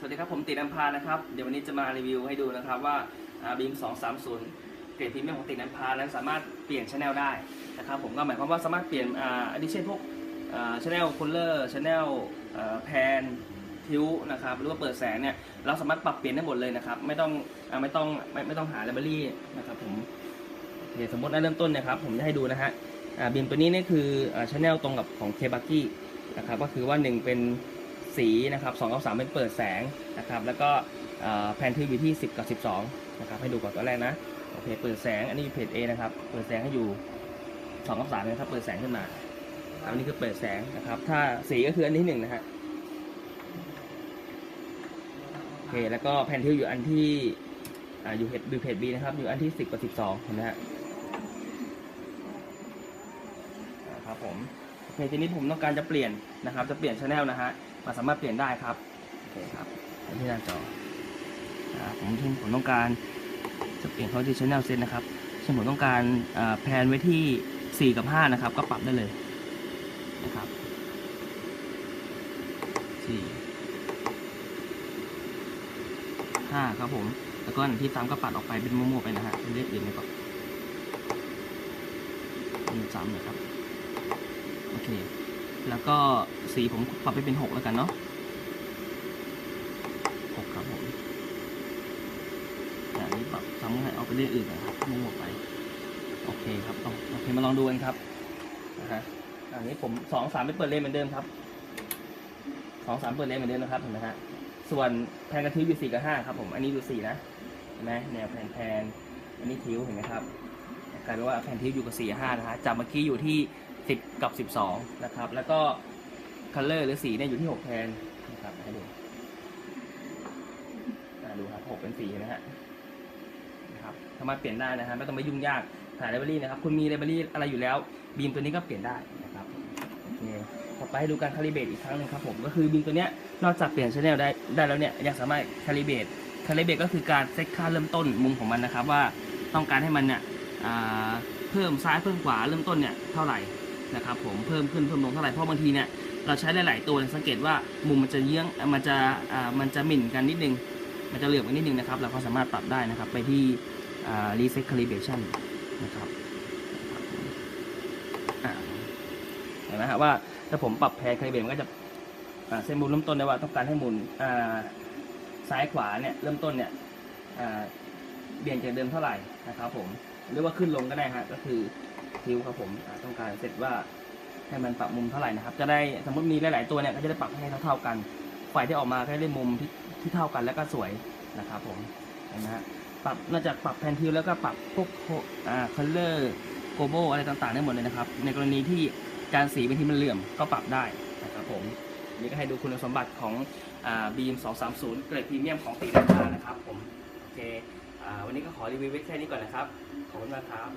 สวัสดีครับผมติดอัมพานะครับ เดี๋ยววันนี้จะมารีวิวให้ดูนะครับว่าบีม230 เกรดพรีเมียมของติดอัมพานั้นสามารถเปลี่ยนชแนลได้นะครับผมก็หมายความว่าสามารถเปลี่ยนอันนี้เช่นพวกชแนลคูลเลอร์ชแนลแพนทิวนะครับหรือว่าเปิดแสงเนี่ยเราสามารถปรับเปลี่ยนได้หมดเลยนะครับไม่ต้องอไม่ต้องไม่ไม่ต้องหาไลบรารีนะครับผมเดี๋ยวสมมติเริ่มต้นนะครับผมจะให้ดูนะฮะบีมตัวนี้นี่คือชแนลตรงกับของเคบักกี้นะครับก็คือว่าหนึ่งเป็น สีนะครับ2กับ3เป็นเปิดแสงนะครับ แล้วก็แพนทิวอยู่ที่ 10 กับ 12 นะครับ ให้ดูก่อนตัวแรกนะ โอเค เปิดแสง อันนี้เพจ A นะครับ เปิดแสงให้อยู่2กับ3นะครับ เปิดแสงขึ้นมา อันนี้คือเปิดแสงนะครับ ถ้าสีก็คืออันที่หนึ่งนะฮะ โอเค แล้วก็แพนทิวอยู่อันที่ออยู่เพจดูเพจ B นะครับ อยู่อันที่ 10 กับ 12 เห็นไหมฮะนะครับผมโอเคทีนี้ผมต้องการจะเปลี่ยนนะครับ จะเปลี่ยนชแนลนะฮะ มาสามารถเปลี่ยนได้ครับโอเคครับที่หน้าจออ่าผมที่ผมต้องการจะเปลี่ยนเขาที่ชแนลเซตนะครับเช่นผมต้องการแพนไว้ที่ 4 กับ 5 นะครับ ก็ปรับได้เลยนะครับ 4 5 ครับผม แล้วก็อันที่สามก็ปัดออกไปเป็นมั่วๆไปนะฮะเป็นเลขอื่นไปก่อนเป็นสามเลยครับ โอเค แล้วก็สีผมปรับไปเป็นหกแล้วกันเนาะหกครับผมอันนี้ปรับซ้ำให้เอาไปเรื่อยอื่นนะครับมั่วๆไป โอเคครับเอาโอเคมาลองดูกันครับนะฮะอันนี้ผมสองสามไปเปิดเลนเหมือนเดิมครับสองสามเปิดเลนเหมือนเดิมนะครับเห็นไหมฮะส่วนแพนกระทิวอยู่สี่กับห้าครับผมอันนี้อยู่สี่นะเห็นไหมแนวแพนแพนอันนี้ทิวเห็นไหมครับกลายเป็นว่าแพนทิวอยู่กับสี่ห้านะฮะจากเมื่อกี้อยู่ที่ สิบกับสิบสองนะครับ แล้วก็คัลเลอร์หรือสีเนี่ยอยู่ที่หกแพนนะครับให้ดูดูครับหกเป็นสีนไหมฮะนะครับสามารถเปลี่ยนได้นะฮะไม่ต้องไปยุ่งยากหาไลบรารีนะครับ คุณมีไลบรารีอะไรอยู่แล้ว บีมตัวนี้ก็เปลี่ยนได้นะครับโอเคต่อไปให้ดูการคาลิเบตอีกครั้งหนึงครับผม ก็คือบีมตัวเนี้ยนอกจากเปลี่ยนชแนลได้ได้แล้วเนี่ยยังสามารถคาลิเบตคาลิเบตก็คือการเซตค่าเริ่มต้นมุมของมันนะครับว่าต้องการให้มันเนี่ยเพิ่มซ้ายเพิ่มขวาเริ่มต้นเนี่ยเท่าไหร่ นะครับผมเพิ่มขึ้นเพิ่มลงเท่าไหร่เพราะบางทีเนี่ยเราใช้หลาย ๆ ตัวสังเกตว่ามุมมันจะเยื้องมันจะอ่ามันจะหมิ่นกันนิดนึง มันจะเหลื่อมกันนิดนึงนะครับ เราก็สามารถปรับได้นะครับไปที่อ่า reset calibration นะครับเห็นไหมครับว่าถ้าผมปรับแพนคาลิเบตมันก็จะอ่าเส้นมุมเริ่มต้นได้ว่าต้องการให้หมุนอ่าซ้ายขวาเนี่ยเริ่มต้นเนี่ยอ่าเบี่ยงจากเดิมเท่าไหร่นะครับผมหรือว่าขึ้นลงก็ได้ฮะก็คือ ทิวครับผมต้องการเสร็จว่าให้มันปรับมุมเท่าไหร่นะครับ จะได้สมมติมีหลาย ๆ ตัวเนี่ยก็จะได้ปรับให้เท่าๆกัน ฝ่ายที่ออกมาก็ได้มุมที่ที่เท่ากันแล้วก็สวยนะครับผมเห็นไหมฮะปรับนอกจากปรับแพนทิวแล้วก็ปรับพวกอ่าคัลเลอร์โกโบอะไรต่าง ๆ ได้หมดเลยนะครับ ในกรณีที่การสีบางทีมันเหลื่อมก็ปรับได้นะครับผมนี่ก็ให้ดูคุณสมบัติของบีม 230 เกรดพรีเมียมของตีราคานะครับผม โอเควันนี้ก็ขอรีวิวไว้แค่นี้ก่อนนะครับ ขอบคุณมากครับ